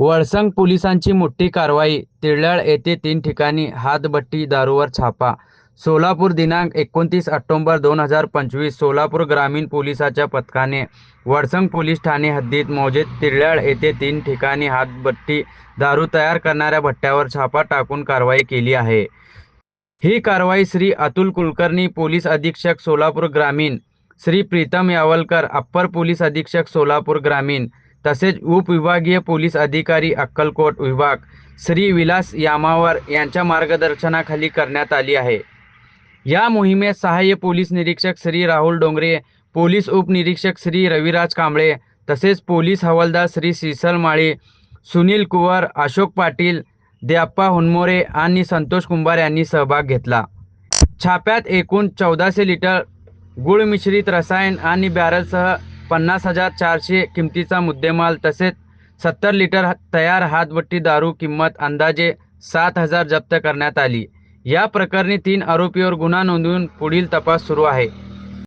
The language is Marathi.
वळसंग पोलिसांची मोठी कारवाई. तिरल्याळ येथे तीन ठिकाणी हातभट्टी दारूवर छापा. सोलापूर दिनांक एकोणतीस ऑक्टोंबर दोन हजार पंचवीस सोलापूर ग्रामीण पोलिसाच्या पथकाने वळसंग पोलीस ठाणे हद्दीत मौजेत तिरल्याळ येथे तीन ठिकाणी हातभट्टी दारू तयार करणाऱ्या भट्ट्यावर छापा टाकून कारवाई केली आहे. ही कारवाई श्री अतुल कुलकर्णी पोलीस अधीक्षक सोलापूर ग्रामीण श्री प्रीतम यावलकर अप्पर पोलीस अधीक्षक सोलापूर ग्रामीण तसेच उपविभागीय पोलीस अधिकारी अक्कलकोट विभाग श्री विलास यामावर यांच्या मार्गदर्शनाखाली करण्यात आली आहे. या मोहिमेत सहाय्य पोलीस निरीक्षक श्री राहुल डोंगरे पोलीस उपनिरीक्षक श्री रविराज कांबळे तसेच पोलीस हवालदार श्री सिसल माळी सुनील कुवर अशोक पाटील द्याप्पा हुनमोरे आणि संतोष कुंभार यांनी सहभाग घेतला. छाप्यात एकूण चौदाशे लिटर गुळ मिश्रित रसायन आणि बॅरलसह पन्नास हजार चारशे किमतीचा मुद्देमाल तसेच सत्तर लिटर तयार हातभट्टी दारू किंमत अंदाजे सात हजार जप्त करण्यात आली. या प्रकरणी तीन आरोपीवर गुन्हा नोंदवून पुढील तपास सुरू आहे.